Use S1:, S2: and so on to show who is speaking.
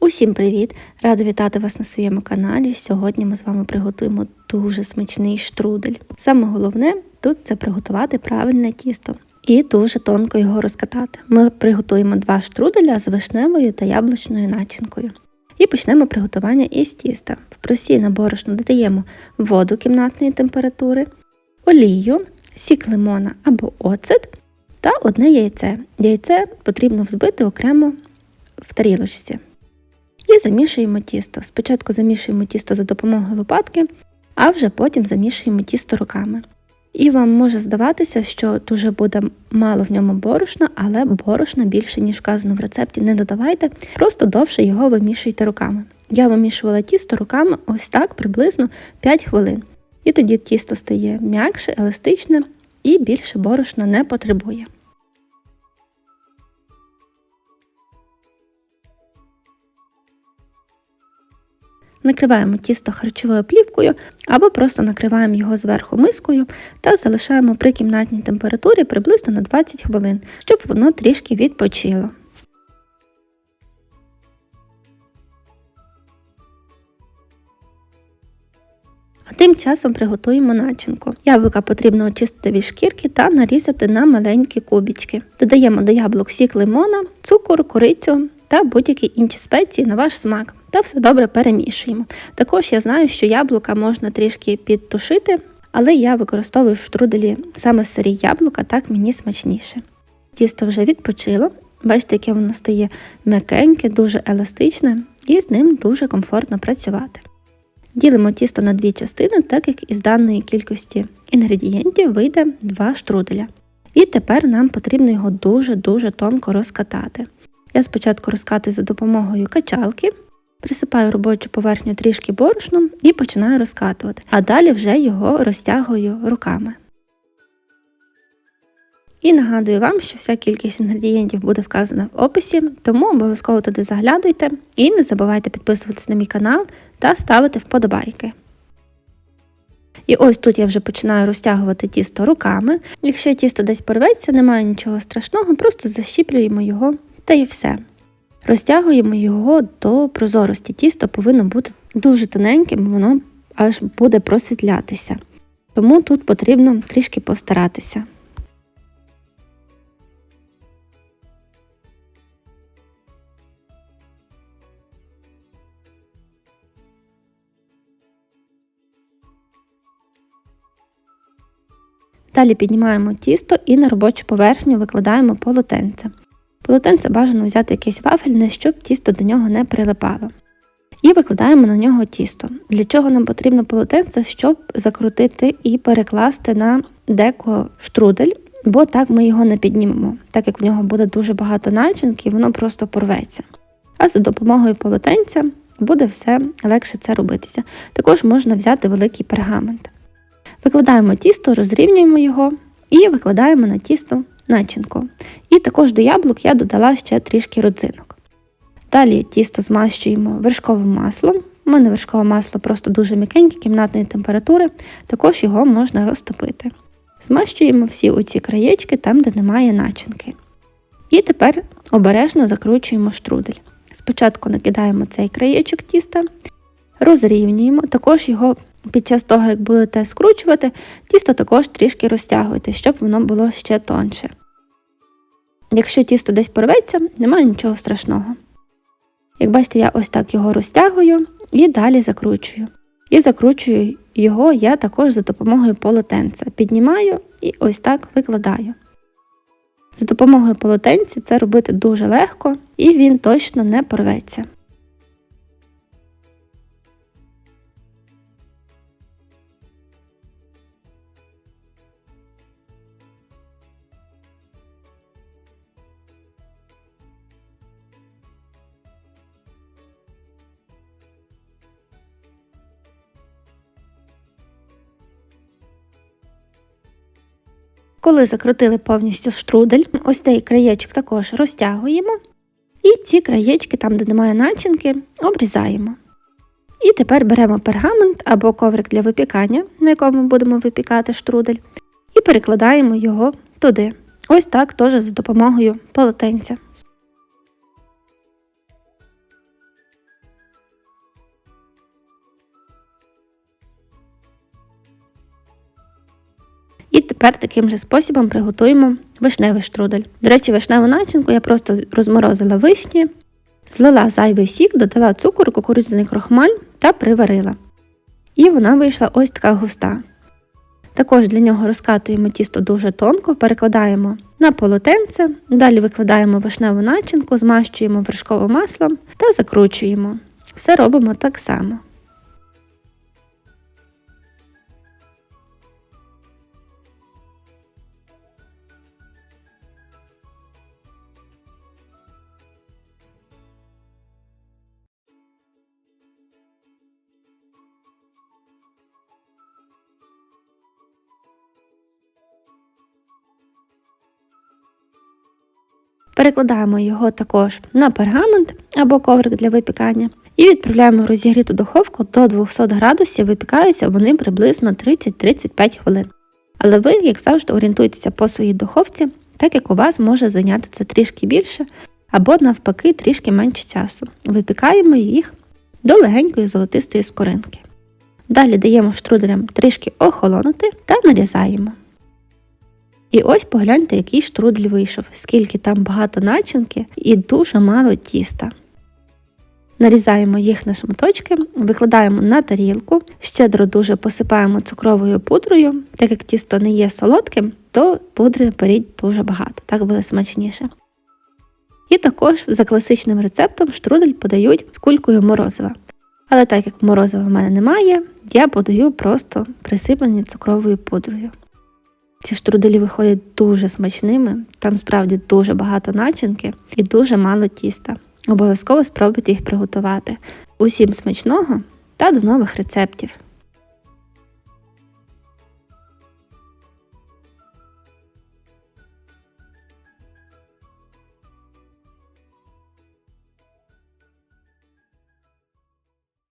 S1: Усім привіт! Рада вітати вас на своєму каналі. Сьогодні ми з вами приготуємо дуже смачний штрудель. Саме головне тут це приготувати правильне тісто і дуже тонко його розкатати. Ми приготуємо два штруделя з вишневою та яблучною начинкою. І почнемо приготування із тіста. В просійне борошно додаємо воду кімнатної температури, олію, сік лимона або оцет та одне яйце. Яйце потрібно взбити окремо в тарілочці. І замішуємо тісто. Спочатку замішуємо тісто за допомогою лопатки, а вже потім замішуємо тісто руками. І вам може здаватися, що дуже буде мало в ньому борошна, але борошна більше, ніж вказано в рецепті, не додавайте, просто довше його вимішуйте руками. Я вимішувала тісто руками ось так приблизно 5 хвилин. І тоді тісто стає м'якше, еластичне і більше борошна не потребує. Накриваємо тісто харчовою плівкою або просто накриваємо його зверху мискою та залишаємо при кімнатній температурі приблизно на 20 хвилин, щоб воно трішки відпочило. А тим часом приготуємо начинку. Яблука потрібно очистити від шкірки та нарізати на маленькі кубічки. Додаємо до яблук сік лимона, цукор, корицю та будь-які інші спеції на ваш смак. Та все добре перемішуємо. Також я знаю, що яблука можна трішки підтушити, але я використовую штруделі саме сирі яблука, так мені смачніше. Тісто вже відпочило, бачите, яке воно стає м'якеньке, дуже еластичне і з ним дуже комфортно працювати. Ділимо тісто на дві частини, так як із даної кількості інгредієнтів вийде два штруделя. І тепер нам потрібно його дуже-дуже тонко розкатати. Я спочатку розкатую за допомогою качалки, присипаю робочу поверхню трішки борошном і починаю розкатувати, а далі вже його розтягую руками. І нагадую вам, що вся кількість інгредієнтів буде вказана в описі, тому обов'язково туди заглядуйте і не забувайте підписуватися на мій канал та ставити вподобайки. І ось тут я вже починаю розтягувати тісто руками. Якщо тісто десь порветься, немає нічого страшного, просто защіплюємо його та й все. Розтягуємо його до прозорості. Тісто повинно бути дуже тоненьким, воно аж буде просвітлятися. Тому тут потрібно трішки постаратися. Далі піднімаємо тісто і на робочу поверхню викладаємо полотенце. Полотенце бажано взяти якесь вафельне, щоб тісто до нього не прилипало. І викладаємо на нього тісто. Для чого нам потрібно полотенце, щоб закрутити і перекласти на деко штрудель, бо так ми його не піднімемо, так як в нього буде дуже багато начинки, воно просто порветься. А за допомогою полотенця буде все легше це робитися. Також можна взяти великий пергамент. Викладаємо тісто, розрівнюємо його і викладаємо на тісто начинку. І також до яблук я додала ще трішки родзинок. Далі тісто змащуємо вершковим маслом. У мене вершкове масло просто дуже м'якеньке, кімнатної температури, також його можна розтопити. Змащуємо всі оці краєчки там, де немає начинки. І тепер обережно закручуємо штрудель. Спочатку накидаємо цей краєчок тіста, розрівнюємо, також його під час того, як будете скручувати, тісто також трішки розтягуйте, щоб воно було ще тонше. Якщо тісто десь порветься, немає нічого страшного. Як бачите, я ось так його розтягую і далі закручую. І закручую його я також за допомогою полотенця. Піднімаю і ось так викладаю. За допомогою полотенця це робити дуже легко і він точно не порветься. Коли закрутили повністю штрудель, ось цей краєчок також розтягуємо. І ці краєчки, там, де немає начинки, обрізаємо. І тепер беремо пергамент або коврик для випікання, на якому будемо випікати штрудель, і перекладаємо його туди. Ось так теж за допомогою полотенця. І тепер таким же способом приготуємо вишневий штрудель. До речі, вишневу начинку я просто розморозила вишні, злила зайвий сік, додала цукор, кукурудзяний крохмаль та приварила. І вона вийшла ось така густа. Також для нього розкатуємо тісто дуже тонко, перекладаємо на полотенце, далі викладаємо вишневу начинку, змащуємо вершковим маслом та закручуємо. Все робимо так само. Перекладаємо його також на пергамент або коврик для випікання і відправляємо в розігріту духовку до 200 градусів, випікаються вони приблизно 30-35 хвилин. Але ви, як завжди, орієнтуйтеся по своїй духовці, так як у вас може зайняти це трішки більше або навпаки трішки менше часу. Випікаємо їх до легенької золотистої скоринки. Далі даємо штруделям трішки охолонути та нарізаємо. І ось погляньте, який штрудель вийшов, скільки там багато начинки і дуже мало тіста. Нарізаємо їх на шматочки, викладаємо на тарілку, щедро дуже посипаємо цукровою пудрою, так як тісто не є солодким, то пудри беріть дуже багато, так буде смачніше. І також за класичним рецептом штрудель подають з кулькою морозива. Але так як морозива в мене немає, я подаю просто присипані цукровою пудрою. Ці штруделі виходять дуже смачними, там справді дуже багато начинки і дуже мало тіста. Обов'язково спробуйте їх приготувати. Усім смачного та до нових рецептів!